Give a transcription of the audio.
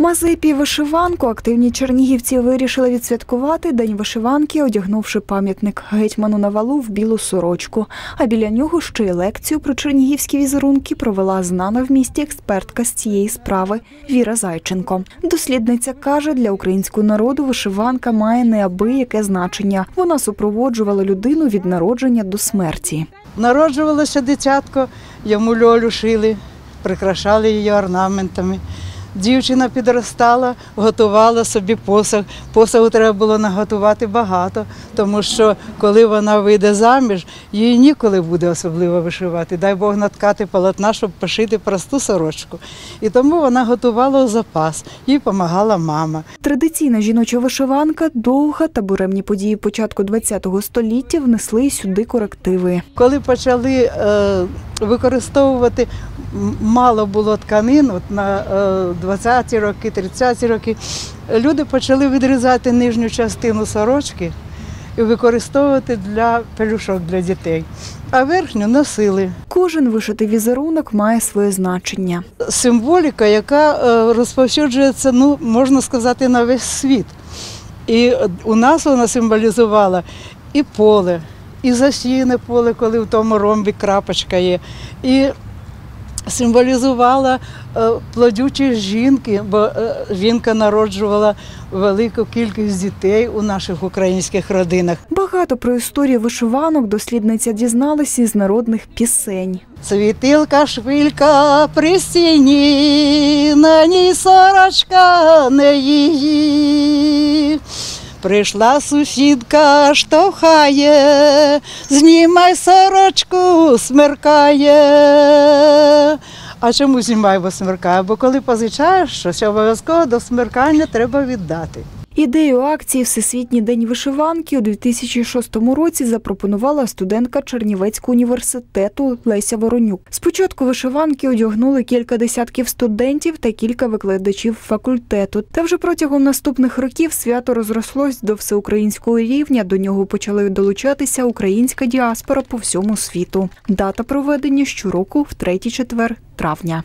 Мазепі вишиванку активні чернігівці вирішили відсвяткувати День вишиванки, одягнувши пам'ятник гетьману на валу в білу сорочку. А біля нього ще й лекцію про чернігівські візерунки провела знана в місті експертка з цієї справи Віра Зайченко. Дослідниця каже, для українського народу вишиванка має неабияке значення. Вона супроводжувала людину від народження до смерті. Народжувалося дитятко, йому льолю шили, прикрашали її орнаментами. Дівчина підростала, готувала собі посаг. Посагу треба було наготувати багато, тому що коли вона вийде заміж, їй ніколи буде особливо вишивати. Дай Бог наткати полотна, щоб пошити просту сорочку. І тому вона готувала у запас, їй допомагала мама. Традиційна жіноча вишиванка довга та буремні події початку ХХ століття внесли сюди корективи. Коли почали е, використовувати, мало було тканин от на е, 20-ті роки, 30-ті роки, люди почали відрізати нижню частину сорочки і використовувати для пелюшок для дітей, а верхню носили. Кожен вишитий візерунок має своє значення. Символіка, яка е, розповсюджується, ну, можна сказати, на весь світ. І е, у нас вона символізувала і поле, і засіяне поле, коли в тому ромбі крапочка є, і символізувала е, плодючість жінки, бо е, жінка народжувала велику кількість дітей у наших українських родинах. Багато про історію вишиванок дослідниця дізналася із народних пісень. Світилка швилька при стіні, на ній сорочка не її. Прийшла сусідка, штовхає, знімай сорочку, смеркає. А чому знімай, бо смеркає? Бо коли позичаєш щось, обов'язково до смеркання треба віддати. Ідею акції Всесвітній день вишиванки у 2006 році запропонувала студентка Чернівецького університету Леся Воронюк. Спочатку вишиванки одягнули кілька десятків студентів та кілька викладачів факультету. Та вже протягом наступних років свято розрослось до всеукраїнського рівня. До нього почали долучатися українська діаспора по всьому світу. Дата проведення щороку в третій четвер травня.